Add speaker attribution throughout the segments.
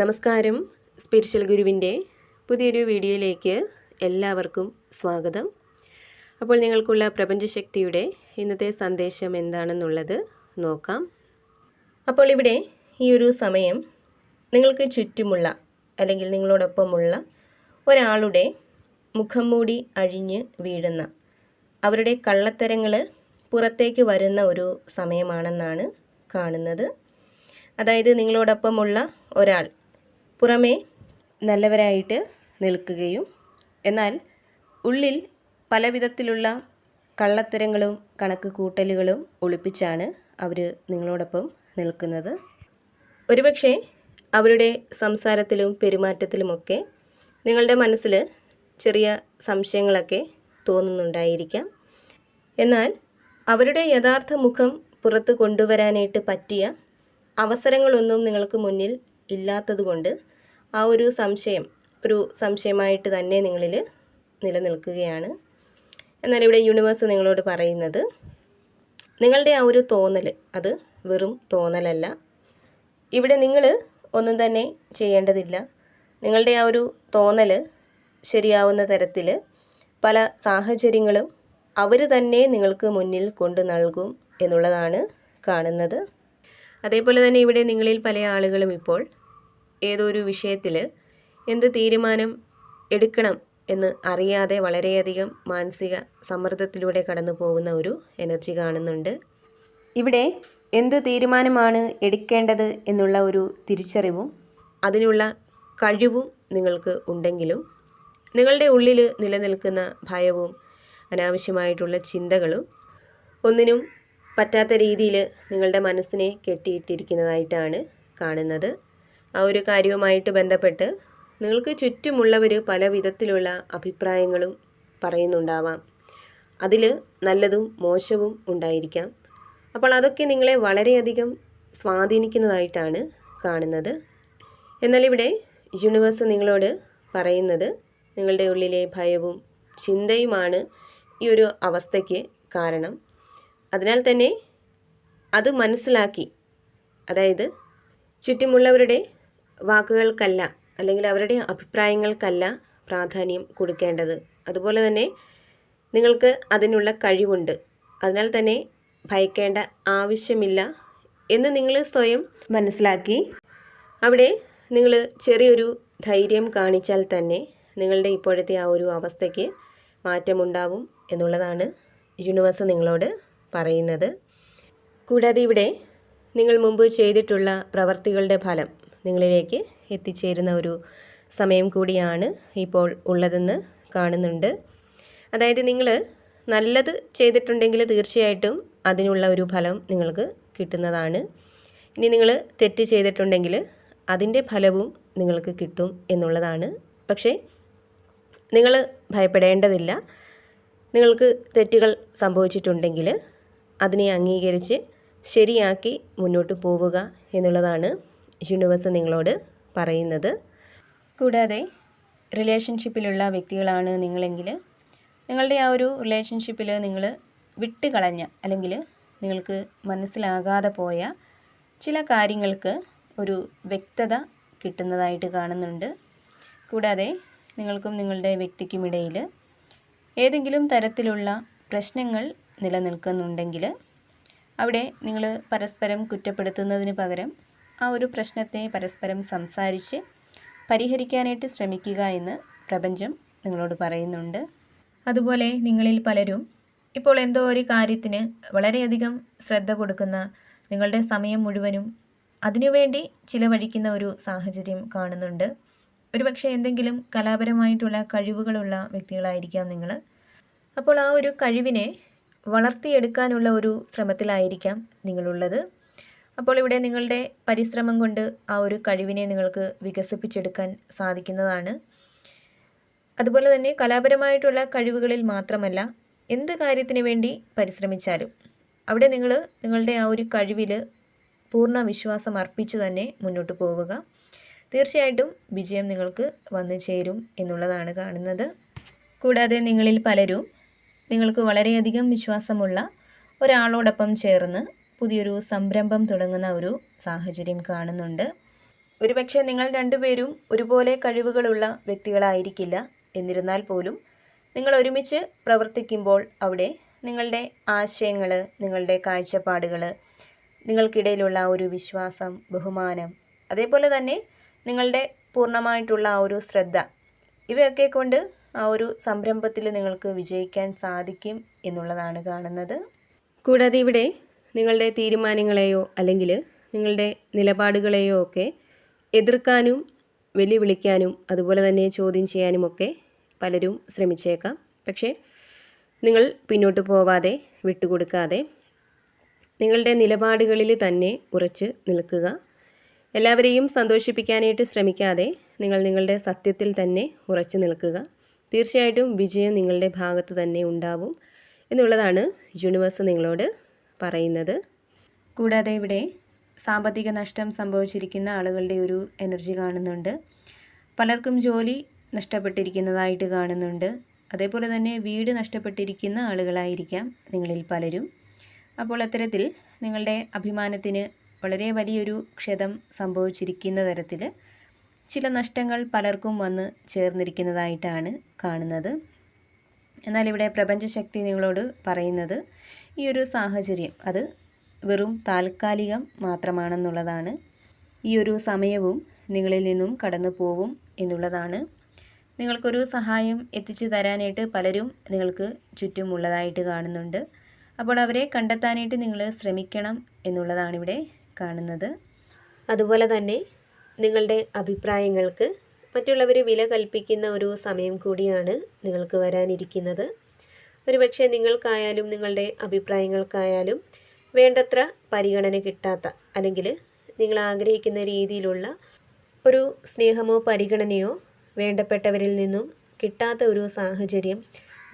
Speaker 1: നമസ്കാരം സ്പിരിച്വൽ ഗുരുവിന്റെ പുതിയൊരു വീഡിയോയിലേക്ക് എല്ലാവർക്കും സ്വാഗതം. അപ്പോൾ നിങ്ങൾക്കുള്ള പ്രപഞ്ചശക്തിയുടെ ഇന്നത്തെ സന്ദേശം എന്താണെന്നുള്ളത് നോക്കാം. അപ്പോൾ ഇവിടെ ഈ ഒരു സമയം നിങ്ങൾക്ക് ചുറ്റുമുള്ള അല്ലെങ്കിൽ നിങ്ങളോടൊപ്പമുള്ള ഒരാളുടെ മുഖം മൂടി അഴിഞ്ഞ് വീഴുന്ന അവരുടെ കള്ളത്തരങ്ങൾ പുറത്തേക്ക് വരുന്ന ഒരു സമയമാണെന്നാണ് കാണുന്നത്. അതായത് നിങ്ങളോടൊപ്പമുള്ള ഒരാൾ പുറമേ നല്ലവരായിട്ട് നിൽക്കുകയും എന്നാൽ ഉള്ളിൽ പല വിധത്തിലുള്ള കള്ളത്തരങ്ങളും കണക്ക് കൂട്ടലുകളും ഒളിപ്പിച്ചാണ് അവർ നിങ്ങളോടൊപ്പം നിൽക്കുന്നത്. ഒരുപക്ഷെ അവരുടെ സംസാരത്തിലും പെരുമാറ്റത്തിലുമൊക്കെ നിങ്ങളുടെ മനസ്സിൽ ചെറിയ സംശയങ്ങളൊക്കെ തോന്നുന്നുണ്ടായിരിക്കാം. എന്നാൽ അവരുടെ യഥാർത്ഥ മുഖം പുറത്ത് കൊണ്ടുവരാനായിട്ട് പറ്റിയ അവസരങ്ങളൊന്നും നിങ്ങൾക്ക് മുന്നിൽ ഇല്ലാത്തതുകൊണ്ട് ആ ഒരു സംശയം ഒരു സംശയമായിട്ട് തന്നെ നിങ്ങളിൽ നിലനിൽക്കുകയാണ്. എന്നാൽ ഇവിടെ യൂണിവേഴ്സ് നിങ്ങളോട് പറയുന്നത് നിങ്ങളുടെ ആ ഒരു തോന്നൽ അത് വെറും തോന്നലല്ല. ഇവിടെ നിങ്ങൾ ഒന്നും തന്നെ ചെയ്യേണ്ടതില്ല. നിങ്ങളുടെ ആ ഒരു തോന്നൽ ശരിയാവുന്ന തരത്തിൽ പല സാഹചര്യങ്ങളും അവർ തന്നെ നിങ്ങൾക്ക് മുന്നിൽ കൊണ്ട് നൽകും എന്നുള്ളതാണ് കാണുന്നത്. അതേപോലെ തന്നെ ഇവിടെ നിങ്ങളിൽ പല ആളുകളും ഇപ്പോൾ ഏതോ ഒരു വിഷയത്തിൽ എന്ത് തീരുമാനം എടുക്കണം എന്ന് അറിയാതെ വളരെയധികം മാനസിക സമ്മർദ്ദത്തിലൂടെ കടന്നു പോകുന്ന ഒരു എനർജി കാണുന്നുണ്ട്. ഇവിടെ എന്ത് തീരുമാനമാണ് എടുക്കേണ്ടത് എന്നുള്ള ഒരു തിരിച്ചറിവും അതിനുള്ള കഴിവും നിങ്ങൾക്ക് ഉണ്ടെങ്കിലും നിങ്ങളുടെ ഉള്ളിൽ നിലനിൽക്കുന്ന ഭയവും അനാവശ്യമായിട്ടുള്ള ചിന്തകളും ഒന്നിനും പറ്റാത്ത രീതിയിൽ നിങ്ങളുടെ മനസ്സിനെ കെട്ടിയിട്ടിരിക്കുന്നതായിട്ടാണ് കാണുന്നത്. ആ ഒരു കാര്യവുമായിട്ട് ബന്ധപ്പെട്ട് നിങ്ങൾക്ക് ചുറ്റുമുള്ളവർ പല വിധത്തിലുള്ള അഭിപ്രായങ്ങളും പറയുന്നുണ്ടാവാം. അതിൽ നല്ലതും മോശവും ഉണ്ടായിരിക്കാം. അപ്പോൾ അതൊക്കെ നിങ്ങളെ വളരെയധികം സ്വാധീനിക്കുന്നതായിട്ടാണ് കാണുന്നത്. എന്നാൽ ഇവിടെ യൂണിവേഴ്സ് നിങ്ങളോട് പറയുന്നത് നിങ്ങളുടെ ഉള്ളിലെ ഭയവും ചിന്തയുമാണ് ഈ ഒരു അവസ്ഥയ്ക്ക് കാരണം. അതിനാൽ തന്നെ അത് മനസ്സിലാക്കി അതായത് ചുറ്റുമുള്ളവരുടെ വാക്കുകൾക്കല്ല അല്ലെങ്കിൽ അവരുടെ അഭിപ്രായങ്ങൾക്കല്ല പ്രാധാന്യം കൊടുക്കേണ്ടത്. അതുപോലെ തന്നെ നിങ്ങൾക്ക് അതിനുള്ള കഴിവുണ്ട്. അതിനാൽ തന്നെ ഭയക്കേണ്ട ആവശ്യമില്ല എന്ന് നിങ്ങൾ സ്വയം മനസ്സിലാക്കി. അവിടെ നിങ്ങൾ ചെറിയൊരു ധൈര്യം കാണിച്ചാൽ തന്നെ നിങ്ങളുടെ ഇപ്പോഴത്തെ ആ ഒരു അവസ്ഥയ്ക്ക് മാറ്റമുണ്ടാവും എന്നുള്ളതാണ് യൂണിവേഴ്സ് നിങ്ങളോട് പറയുന്നത്. കൂടാതെ ഇവിടെ നിങ്ങൾ മുമ്പ് ചെയ്തിട്ടുള്ള പ്രവർത്തികളുടെ ഫലം. നിങ്ങളിലേക്ക് എത്തിച്ചേരുന്ന ഒരു സമയം കൂടിയാണ് ഇപ്പോൾ ഉള്ളതെന്ന് കാണുന്നുണ്ട്. അതായത് നിങ്ങൾ നല്ലത് ചെയ്തിട്ടുണ്ടെങ്കിൽ തീർച്ചയായിട്ടും അതിനുള്ള ഒരു ഫലം നിങ്ങൾക്ക് കിട്ടുന്നതാണ്. ഇനി നിങ്ങൾ തെറ്റ് ചെയ്തിട്ടുണ്ടെങ്കിൽ അതിന്റെ ഫലവും നിങ്ങൾക്ക് കിട്ടും എന്നുള്ളതാണ്. പക്ഷേ നിങ്ങൾ ഭയപ്പെടേണ്ടതില്ല. നിങ്ങൾക്ക് തെറ്റുകൾ സംഭവിച്ചിട്ടുണ്ടെങ്കിൽ അതിനെ അംഗീകരിച്ച് ശരിയാക്കി മുന്നോട്ട് പോവുക എന്നുള്ളതാണ്. യൂണിവേഴ്സ് നിങ്ങളോട് പറയുന്നത്. കൂടാതെ റിലേഷൻഷിപ്പിലുള്ള വ്യക്തികളാണ് നിങ്ങളെങ്കിൽ നിങ്ങളുടെ ആ ഒരു റിലേഷൻഷിപ്പിൽ നിങ്ങൾ വിട്ടുകളഞ്ഞ അല്ലെങ്കിൽ നിങ്ങൾക്ക് മനസ്സിലാകാതെ പോയ ചില കാര്യങ്ങൾക്ക് ഒരു വ്യക്തത കിട്ടുന്നതായിട്ട് കാണുന്നുണ്ട്. കൂടാതെ നിങ്ങൾക്കും നിങ്ങളുടെ വ്യക്തിക്കുമിടയിൽ ഏതെങ്കിലും തരത്തിലുള്ള പ്രശ്നങ്ങൾ നിലനിൽക്കുന്നുണ്ടെങ്കിൽ അവിടെ നിങ്ങൾ പരസ്പരം കുറ്റപ്പെടുത്തുന്നതിന് പകരം ആ ഒരു പ്രശ്നത്തെ പരസ്പരം സംസാരിച്ച് പരിഹരിക്കാനായിട്ട് ശ്രമിക്കുക എന്ന് പ്രപഞ്ചം നിങ്ങളോട് പറയുന്നുണ്ട്. അതുപോലെ നിങ്ങളിൽ പലരും ഇപ്പോൾ എന്തോ ഒരു കാര്യത്തിന് വളരെയധികം ശ്രദ്ധ കൊടുക്കുന്ന നിങ്ങളുടെ സമയം മുഴുവനും അതിനുവേണ്ടി ചിലവഴിക്കുന്ന ഒരു സാഹചര്യം കാണുന്നുണ്ട്. ഒരുപക്ഷെ എന്തെങ്കിലും കലാപരമായിട്ടുള്ള കഴിവുകളുള്ള വ്യക്തികളായിരിക്കാം നിങ്ങൾ. അപ്പോൾ ആ ഒരു കഴിവിനെ വളർത്തിയെടുക്കാനുള്ള ഒരു ശ്രമത്തിലായിരിക്കാം നിങ്ങളുള്ളത്. അപ്പോൾ ഇവിടെ നിങ്ങളുടെ പരിശ്രമം കൊണ്ട് ആ ഒരു കഴിവിനെ നിങ്ങൾക്ക് വികസിപ്പിച്ചെടുക്കാൻ സാധിക്കുന്നതാണ്. അതുപോലെ തന്നെ കലാപരമായിട്ടുള്ള കഴിവുകളിൽ മാത്രമല്ല എന്ത് കാര്യത്തിന് വേണ്ടി പരിശ്രമിച്ചാലും അവിടെ നിങ്ങൾ നിങ്ങളുടെ ആ ഒരു കഴിവിൽ പൂർണ വിശ്വാസം അർപ്പിച്ചു തന്നെ മുന്നോട്ട് പോവുക. തീർച്ചയായിട്ടും വിജയം നിങ്ങൾക്ക് വന്നു ചേരും എന്നുള്ളതാണ് കാണുന്നത്. കൂടാതെ നിങ്ങളിൽ പലരും നിങ്ങൾക്ക് വളരെയധികം വിശ്വാസമുള്ള ഒരാളോടൊപ്പം ചേർന്ന് പുതിയൊരു സംരംഭം തുടങ്ങുന്ന ഒരു സാഹചര്യം കാണുന്നുണ്ട്. ഒരുപക്ഷെ നിങ്ങൾ രണ്ടുപേരും ഒരുപോലെ കഴിവുകളുള്ള വ്യക്തികളായിരിക്കില്ല എന്നിരുന്നാൽ പോലും നിങ്ങൾ ഒരുമിച്ച് പ്രവർത്തിക്കുമ്പോൾ അവിടെ നിങ്ങളുടെ ആശയങ്ങൾ നിങ്ങളുടെ കാഴ്ചപ്പാടുകൾ നിങ്ങൾക്കിടയിലുള്ള ഒരു വിശ്വാസം ബഹുമാനം അതേപോലെ തന്നെ നിങ്ങളുടെ പൂർണമായിട്ടുള്ള ആ ഒരു ശ്രദ്ധ ഇവയൊക്കെ കൊണ്ട് ആ ഒരു സംരംഭത്തിൽ നിങ്ങൾക്ക് വിജയിക്കാൻ സാധിക്കും എന്നുള്ളതാണ് കാണുന്നത്. കൂടാതെ ഇവിടെ നിങ്ങളുടെ തീരുമാനങ്ങളെയോ അല്ലെങ്കിൽ നിങ്ങളുടെ നിലപാടുകളെയോ ഒക്കെ എതിർക്കാനും വെല്ലുവിളിക്കാനും അതുപോലെ തന്നെ ചോദ്യം ചെയ്യാനുമൊക്കെ പലരും ശ്രമിച്ചേക്കാം. പക്ഷേ നിങ്ങൾ പിന്നോട്ട് പോവാതെ വിട്ടുകൊടുക്കാതെ നിങ്ങളുടെ നിലപാടുകളിൽ തന്നെ ഉറച്ച് നിൽക്കുക. എല്ലാവരെയും സന്തോഷിപ്പിക്കാനായിട്ട് ശ്രമിക്കാതെ നിങ്ങൾ നിങ്ങളുടെ സത്യത്തിൽ തന്നെ ഉറച്ചു നിൽക്കുക. തീർച്ചയായിട്ടും വിജയം നിങ്ങളുടെ ഭാഗത്ത് തന്നെ ഉണ്ടാവും എന്നുള്ളതാണ് യൂണിവേഴ്സ് നിങ്ങളോട് പറയുന്നത്. കൂടാതെ ഇവിടെ സാമ്പത്തിക നഷ്ടം സംഭവിച്ചിരിക്കുന്ന ആളുകളുടെ ഒരു എനർജി കാണുന്നുണ്ട്. പലർക്കും ജോലി നഷ്ടപ്പെട്ടിരിക്കുന്നതായിട്ട് കാണുന്നുണ്ട്. അതേപോലെ തന്നെ വീട് നഷ്ടപ്പെട്ടിരിക്കുന്ന ആളുകളായിരിക്കാം നിങ്ങളിൽ പലരും. അപ്പോൾ അത്തരത്തിൽ നിങ്ങളുടെ അഭിമാനത്തിന് വളരെ വലിയൊരു ക്ഷതം സംഭവിച്ചിരിക്കുന്ന തരത്തിൽ ചില നഷ്ടങ്ങൾ പലർക്കും വന്ന് ചേർന്നിരിക്കുന്നതായിട്ടാണ് കാണുന്നത്. എന്നാൽ ഇവിടെ പ്രപഞ്ചശക്തി നിങ്ങളോട് പറയുന്നത് ഈ ഒരു സാഹചര്യം അത് വെറും താൽക്കാലികം മാത്രമാണെന്നുള്ളതാണ്. ഈ ഒരു സമയവും നിങ്ങളിൽ നിന്നും കടന്നു പോവും എന്നുള്ളതാണ്. നിങ്ങൾക്കൊരു സഹായം എത്തിച്ചു തരാനായിട്ട് പലരും നിങ്ങൾക്ക് ചുറ്റുമുള്ളതായിട്ട് കാണുന്നുണ്ട്. അപ്പോൾ അവരെ കണ്ടെത്താനായിട്ട് നിങ്ങൾ ശ്രമിക്കണം എന്നുള്ളതാണ് ഇവിടെ കാണുന്നത്. അതുപോലെ തന്നെ നിങ്ങളുടെ അഭിപ്രായങ്ങൾക്ക് മറ്റുള്ളവർ വില കൽപ്പിക്കുന്ന ഒരു സമയം കൂടിയാണ് നിങ്ങൾക്ക് വരാനിരിക്കുന്നത്. ഒരുപക്ഷെ നിങ്ങൾക്കായാലും നിങ്ങളുടെ അഭിപ്രായങ്ങൾക്കായാലും വേണ്ടത്ര പരിഗണന കിട്ടാത്ത അല്ലെങ്കിൽ നിങ്ങൾ ആഗ്രഹിക്കുന്ന രീതിയിലുള്ള ഒരു സ്നേഹമോ പരിഗണനയോ വേണ്ടപ്പെട്ടവരിൽ നിന്നും കിട്ടാത്ത ഒരു സാഹചര്യം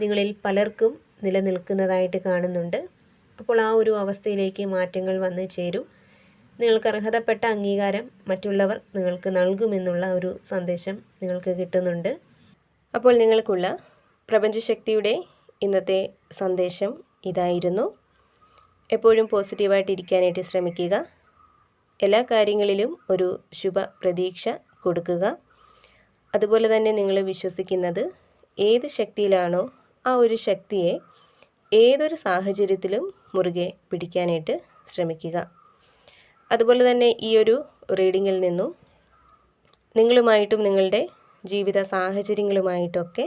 Speaker 1: നിങ്ങളിൽ പലർക്കും നിലനിൽക്കുന്നതായിട്ട് കാണുന്നുണ്ട്. അപ്പോൾ ആ ഒരു അവസ്ഥയിലേക്ക് മാറ്റങ്ങൾ വന്നു ചേരും. നിങ്ങൾക്ക് അർഹതപ്പെട്ട അംഗീകാരം മറ്റുള്ളവർ നിങ്ങൾക്ക് നൽകുമെന്നുള്ള ഒരു സന്ദേശം നിങ്ങൾക്ക് കിട്ടുന്നുണ്ട്. അപ്പോൾ നിങ്ങൾക്കുള്ള പ്രപഞ്ചശക്തിയുടെ ഇന്നത്തെ സന്ദേശം ഇതായിരുന്നു. എപ്പോഴും പോസിറ്റീവായിട്ടിരിക്കാനായിട്ട് ശ്രമിക്കുക. എല്ലാ കാര്യങ്ങളിലും ഒരു ശുഭ പ്രതീക്ഷ കൊടുക്കുക. അതുപോലെ തന്നെ നിങ്ങൾ വിശ്വസിക്കുന്നത് ഏത് ശക്തിയിലാണോ ആ ഒരു ശക്തിയെ ഏതൊരു സാഹചര്യത്തിലും മുറുകെ പിടിക്കാനായിട്ട് ശ്രമിക്കുക. അതുപോലെ തന്നെ ഈ ഒരു റീഡിങ്ങിൽ നിന്നും നിങ്ങളുമായിട്ടും നിങ്ങളുടെ ജീവിത സാഹചര്യങ്ങളുമായിട്ടൊക്കെ